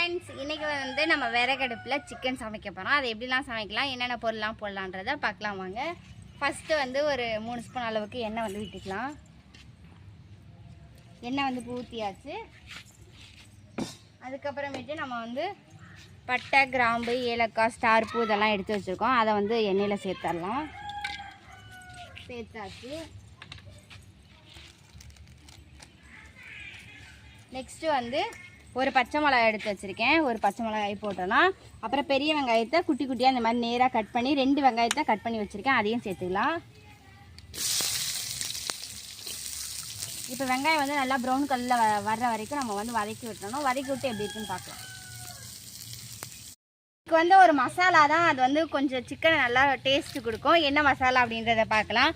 Friends இன்றைக்கி வந்து நம்ம விறகடுப்பில் சிக்கன் சமைக்க போகிறோம் அதை எப்படிலாம் சமைக்கலாம் என்னென்ன பொருள்லாம் போடலான்றதை பார்க்கலாம் வாங்க. ஃபஸ்ட்டு வந்து ஒரு மூணு ஸ்பூன் அளவுக்கு எண்ணெய் வந்து விட்டுக்கலாம் எண்ணெய் வந்து ஊற்றியாச்சு அதுக்கப்புறமேட்டு நம்ம வந்து பட்டை கிராம்பு ஏலக்காய் ஸ்டார் பூ இதெல்லாம் எடுத்து வச்சுருக்கோம். அதை வந்து எண்ணெயில் சேர்த்துடலாம். சேர்த்தாச்சு. நெக்ஸ்ட்டு வந்து ஒரு பச்சை மிளகாய் எடுத்து வச்சுருக்கேன். ஒரு பச்சை மிளகாய் போட்டோன்னா அப்புறம் பெரிய வெங்காயத்தை குட்டி குட்டியாக இந்த மாதிரி நேராக கட் பண்ணி ரெண்டு வெங்காயத்தை கட் பண்ணி வச்சுருக்கேன். அதையும் சேர்த்துக்கலாம். இப்போ வெங்காயம் வந்து நல்லா ப்ரௌன் கலரில் வர்ற வரைக்கும் நம்ம வந்து வதக்கி விட்டுறணும். வதக்கி விட்டு எப்படி இருக்குன்னு பார்க்கலாம். இதுக்கு வந்து ஒரு மசாலா தான். அது வந்து கொஞ்சம் சிக்கனை நல்லா டேஸ்ட்டு கொடுக்கும். என்ன மசாலா அப்படின்றத பார்க்கலாம்.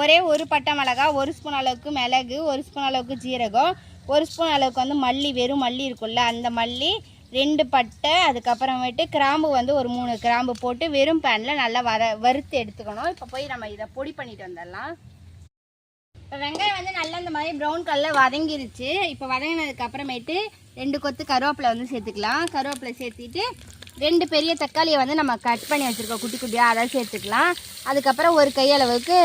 ஒரே ஒரு பட்டை மிளகா ஒரு ஸ்பூன் அளவுக்கு மிளகு ஒரு ஸ்பூன் அளவுக்கு ஜீரகம் ஒரு ஸ்பூன் அளவுக்கு வந்து மல்லி வெறும் மல்லி இருக்குல்ல அந்த மல்லி ரெண்டு பட்டை அதுக்கப்புறமேட்டு கிராம்பு வந்து ஒரு மூணு கிராம்பு போட்டு வெறும் பேனில் நல்லா வர வறுத்து எடுத்துக்கணும். இப்போ போய் நம்ம இதை பொடி பண்ணிட்டு வந்துடலாம். இப்போ வெங்காயம் வந்து நல்லா இந்த மாதிரி ப்ரௌன் கலரில் வதங்கிருச்சு. இப்போ வதங்கினதுக்கு அப்புறமேட்டு ரெண்டு கொத்து கருவேப்பிலை வந்து சேர்த்துக்கலாம். கருவேப்பிலை சேர்த்திட்டு ரெண்டு பெரிய தக்காளியை வந்து நம்ம கட் பண்ணி வச்சுருக்கோம். குட்டி குட்டியாக அதை சேர்த்துக்கலாம். அதுக்கப்புறம் ஒரு கையளவுக்கு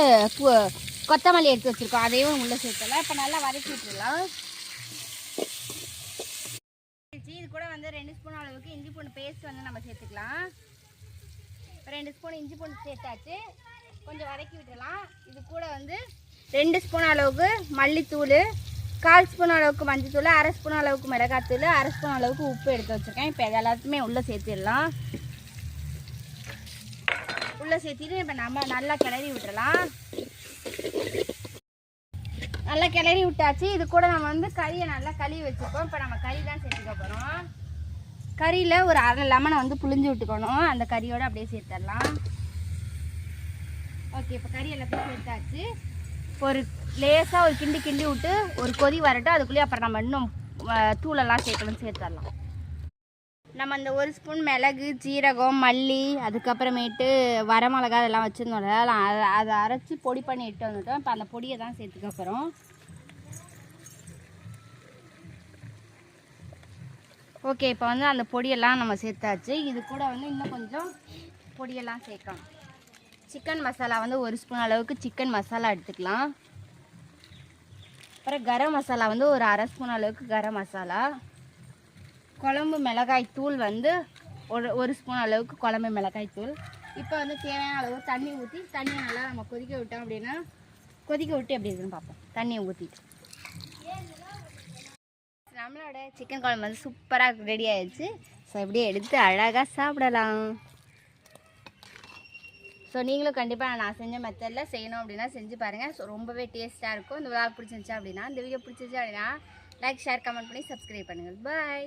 கொத்தமல்லி எடுத்து வச்சுருக்கோம். அதையும் உள்ளே சேர்த்தலாம் இப்போ நல்லா வதக்கி விட்டுடலாம். இது கூட வந்து ரெண்டு ஸ்பூன் அளவுக்கு இஞ்சி பூண்டு பேஸ்ட் வந்து நம்ம சேர்த்துக்கலாம். இப்போ ரெண்டு ஸ்பூன் இஞ்சி பூண்டு சேர்த்தாச்சு. கொஞ்சம் வதக்கி விட்டுடலாம். இது கூட வந்து ரெண்டு ஸ்பூன் அளவுக்கு மல்லித்தூள் கால் ஸ்பூன் அளவுக்கு மஞ்சத்தூள் அரை ஸ்பூன் அளவுக்கு மிளகாத்தூள் அரை ஸ்பூன் அளவுக்கு உப்பு எடுத்து வச்சுருக்கேன். இப்போ இது எல்லாத்தையுமே உள்ளே சேர்த்துடலாம். உள்ளே சேர்த்துட்டு இப்போ நம்ம நல்லா கிளறி விட்டுடலாம். நல்லா கிளறி விட்டாச்சு. இது கூட நம்ம வந்து கறியை நல்லா கழுவி வச்சுருக்கோம் இப்போ நம்ம கறி தான் சேர்த்துக்க போகிறோம் கறியில் ஒரு அரை லெமனை வந்து புளிஞ்சு விட்டுக்கணும். அந்த கறியோடு அப்படியே சேர்த்துடலாம் ஓகே இப்போ கறி எல்லாத்தையும் சேர்த்தாச்சு. ஒரு லேசாக ஒரு கிண்டி கிண்டி விட்டு ஒரு கொதி வரட்டும். அதுக்குள்ளேயே அப்புறம் நம்ம இன்னும் தூளெல்லாம் சேர்க்கணும் சேர்த்துடலாம். நம்ம அந்த ஒரு ஸ்பூன் மிளகு ஜீரகம் மல்லி அதுக்கப்புறமேட்டு வரமிளகா அதெல்லாம் வச்சுருந்தோம்ல அதை அதை அரைச்சி பொடி பண்ணி இட்டு வந்துட்டோம். இப்போ அந்த பொடியை தான் சேர்த்துக்க போகிறோம் ஓகே இப்போ வந்து அந்த பொடியெல்லாம் நம்ம சேர்த்தாச்சு. இது கூட வந்து இன்னும் கொஞ்சம் பொடியெல்லாம் சேர்க்கணும் சிக்கன் மசாலா வந்து ஒரு ஸ்பூன் அளவுக்கு சிக்கன் மசாலா எடுத்துக்கலாம். அப்புறம் கரம் மசாலா வந்து ஒரு அரை ஸ்பூன் அளவுக்கு கரம் மசாலா. குழம்பு மிளகாய் தூள் வந்து ஒரு ஒரு ஸ்பூன் அளவுக்கு குழம்பு மிளகாய் தூள். இப்போ வந்து தேவையான அளவு தண்ணி ஊற்றி தண்ணியை நல்லா நம்ம கொதிக்க விட்டோம் அப்படின்னா கொதிக்க விட்டு எப்படி இருக்குன்னு பார்ப்போம். தண்ணியை ஊற்றிட்டு நம்மளோட சிக்கன் குழம்பு வந்து சூப்பராக ரெடி ஆயிடுச்சு. ஸோ இப்படியே எடுத்து அழகாக சாப்பிடலாம். ஸோ நீங்களும் கண்டிப்பாக நான் செஞ்ச மெத்தடில் செய்யணும் அப்படின்னா செஞ்சு பாருங்கள் ஸோ ரொம்பவே டேஸ்ட்டாக இருக்கும். இந்த விழா பிடிச்சிருந்துச்சா அப்படின்னா இந்த வீடியோ பிடிச்சிருச்சா அப்படின்னா லைக் ஷேர் கமெண்ட் பண்ணி சப்ஸ்கிரைப் பண்ணுங்கள் பாய்